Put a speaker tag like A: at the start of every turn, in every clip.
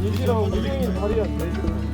A: 이지랑 우경이 다리랑 네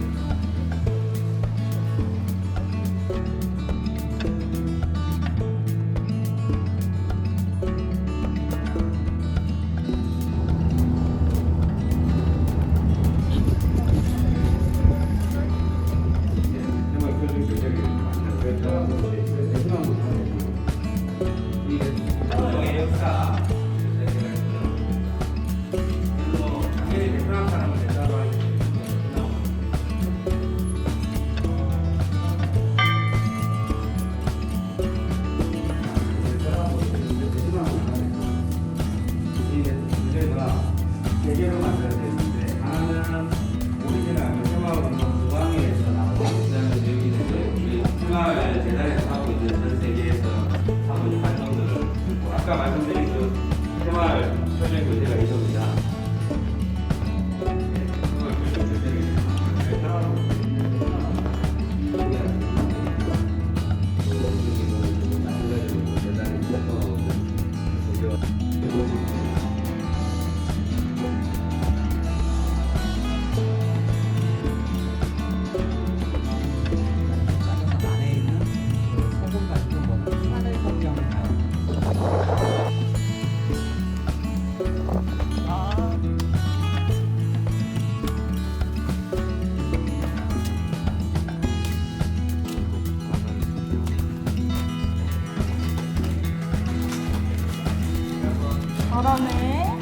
B: 잘하네.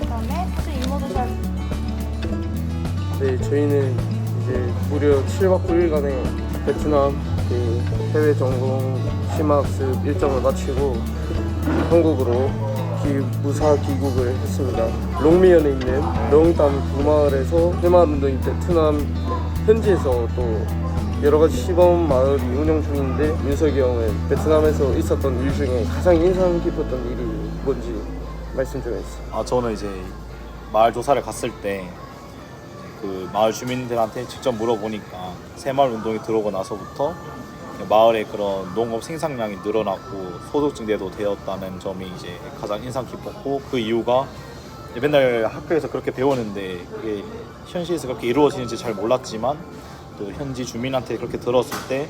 B: 그다음에 사실 이모도 잘
A: 네, 저희는 이제 무려 7박 9일간의 베트남 그 해외 전공 심화학습 일정을 마치고 한국으로 기, 무사 귀국을 했습니다. 롱미현에 있는 롱담 부마을에서 새마을운동이 베트남 현지에서 또 여러 가지 시범 마을이 운영 중인데 윤석이 형은 베트남에서 있었던 일 중에 가장 인상 깊었던 일이 뭔지 말씀 좀 해주세요.
C: 아 저는 이제 마을 조사를 갔을 때 그 마을 주민들한테 직접 물어보니까 새마을 운동이 들어오고 나서부터 마을의 그런 농업 생산량이 늘어났고 소득 증대도 되었다는 점이 이제 가장 인상 깊었고 그 이유가 맨날 학교에서 그렇게 배우는데 그게 현실에서 그렇게 이루어지는지 잘 몰랐지만 또 현지 주민한테 그렇게 들었을 때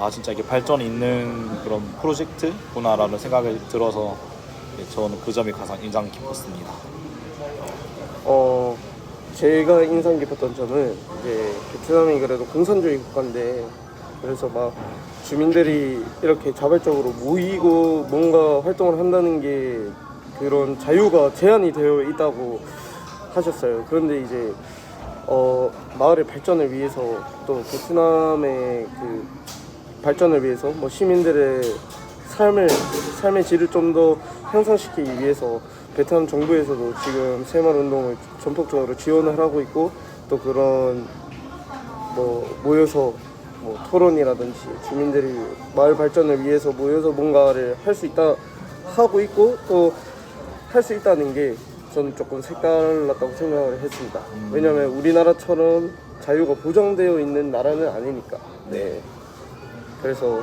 C: 아 진짜 이게 발전이 있는 그런 프로젝트구나라는 생각이 들어서 네, 저는 그 점이 가장 인상 깊었습니다.
A: 어 제가 인상 깊었던 점은 이제 베트남이 그래도 공산주의 국가인데 그래서 막 주민들이 이렇게 자발적으로 모이고 뭔가 활동을 한다는 게 그런 자유가 제한이 되어 있다고 하셨어요. 그런데 이제 어 마을의 발전을 위해서 또 베트남의 그 발전을 위해서 뭐 시민들의 삶을 삶의 질을 좀 더 향상시키기 위해서 베트남 정부에서도 지금 새마을 운동을 전폭적으로 지원을 하고 있고 또 그런 뭐 모여서 뭐 토론이라든지 주민들이 마을 발전을 위해서 모여서 뭔가를 할 수 있다 하고 있고 또 할 수 있다는 게 저는 조금 색달랐다고 생각을 했습니다. 왜냐하면 우리나라처럼 자유가 보장되어 있는 나라는 아니니까. 네. 그래서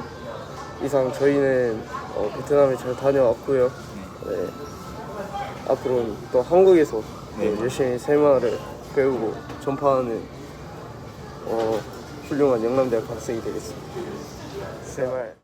A: 이상 저희는 어, 베트남에 잘 다녀왔고요. 네. 앞으로는 또 한국에서
C: 네.
A: 또 열심히 새마을을 배우고 전파하는 어, 훌륭한 영남대학 학생이 되겠습니다. 새마을.